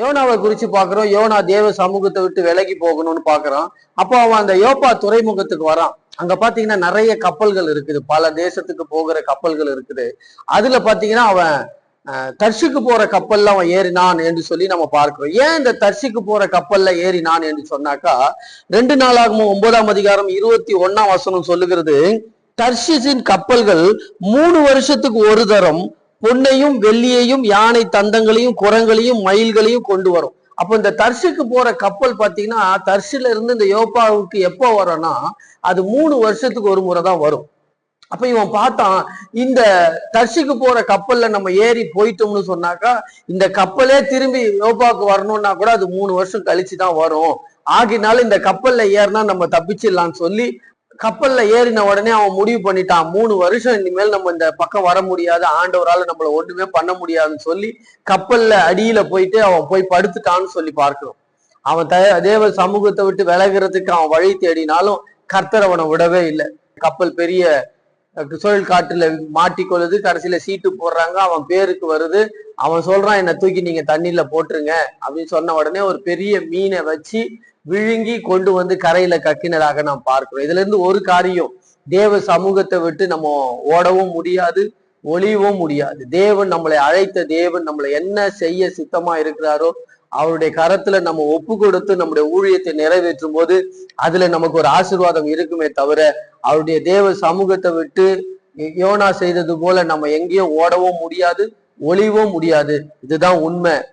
யோனாவை குறிச்சு பாக்குறோம். யோனா தேவ சமூகத்தை விட்டு விலகி போகணும்னு பாக்குறோம். அப்போ அவன் அந்த யோப்பா துறைமுகத்துக்கு வரான். அங்க பாத்தீங்கன்னா நிறைய கப்பல்கள் இருக்குது. பல தேசத்துக்கு போகிற கப்பல்கள் இருக்குது. அதுல பாத்தீங்கன்னா அவன் தர்ஷிக்கு தர்ஷுக்கு போற கப்பல்ல அவன் ஏறினான் என்று சொல்லி நம்ம பார்க்கிறோம். ஏன் இந்த தர்ஷுக்கு போற கப்பல்ல ஏறினான் என்று சொன்னாக்கா ரெண்டு நாளாகவும் ஒன்பதாம் அதிகாரம் இருபத்தி ஒன்னாம் வசனம் சொல்லுகிறது தர்ஷிஸின் கப்பல்கள் மூணு வருஷத்துக்கு ஒரு தரம் பொன்னையும் வெள்ளியையும் யானை தந்தங்களையும் குரங்களையும் மயில்களையும் கொண்டு வரும். அப்போ இந்த தர்ஷுக்கு போற கப்பல் பார்த்தீங்கன்னா தர்ஷில இருந்து இந்த யோப்பாவுக்கு எப்போ வரும்னா அது மூணு வருஷத்துக்கு ஒரு முறை தான் வரும். அப்ப இவன் பார்த்தான் இந்த தர்ஷிக்கு போற கப்பல்ல நம்ம ஏறி போயிட்டோம்னு சொன்னாக்கா இந்த கப்பலே திரும்பி யோபாவுக்கு வரணும்னா கூட அது மூணு வருஷம் கழிச்சு தான் வரும். ஆகினாலும் இந்த கப்பல்ல ஏறினா நம்ம தப்பிச்சிடலாம்னு சொல்லி கப்பல்ல ஏறின உடனே அவன் முடிவு பண்ணிட்டான். மூணு வருஷம் இனிமேல் நம்ம இந்த பக்கம் வர முடியாது. ஆண்டவரால நம்மள ஒண்ணுமே பண்ண முடியாதுன்னு சொல்லி கப்பல்ல அடியில போயிட்டு அவன் போய் படுத்துட்டான்னு சொல்லி பார்க்கிறோம். அவன் த தேவ சமூகத்தை விட்டு விலகிறதுக்கு அவன் வழி தேடினாலும் கர்த்தர் அவனை விடவே இல்லை. கப்பல் பெரிய சுழல் காட்டுல மாட்டிக்கொள்ளுது. கடைசியில சீட்டு போடுறாங்க. அவன் பேருக்கு வருது. அவன் சொல்றான் என்னை தூக்கி நீங்க தண்ணியில போட்டுருங்க. அப்படின்னு சொன்ன உடனே ஒரு பெரிய மீனை வச்சு விழுங்கி கொண்டு வந்து கரையில கக்கினதாக நாம் பார்க்கிறோம். இதுல இருந்து ஒரு காரியம் தேவ சமூகத்தை விட்டு நம்ம ஓடவும் முடியாது ஒளியவும் முடியாது. தேவன் நம்மளை அழைத்த தேவன் நம்மளை என்ன செய்ய சித்தமா இருக்கிறாரோ அவருடைய கரத்துல நம்ம ஒப்பு கொடுத்து நம்முடைய ஊழியத்தை நிறைவேற்றும் போது அதுல நமக்கு ஒரு ஆசீர்வாதம் இருக்குமே தவிர அவருடைய தேவ சமூகத்தை விட்டு யோனா செய்தது போல நம்ம எங்கேயும் ஓடவும் முடியாது ஒளிவும் முடியாது. இதுதான் உண்மை.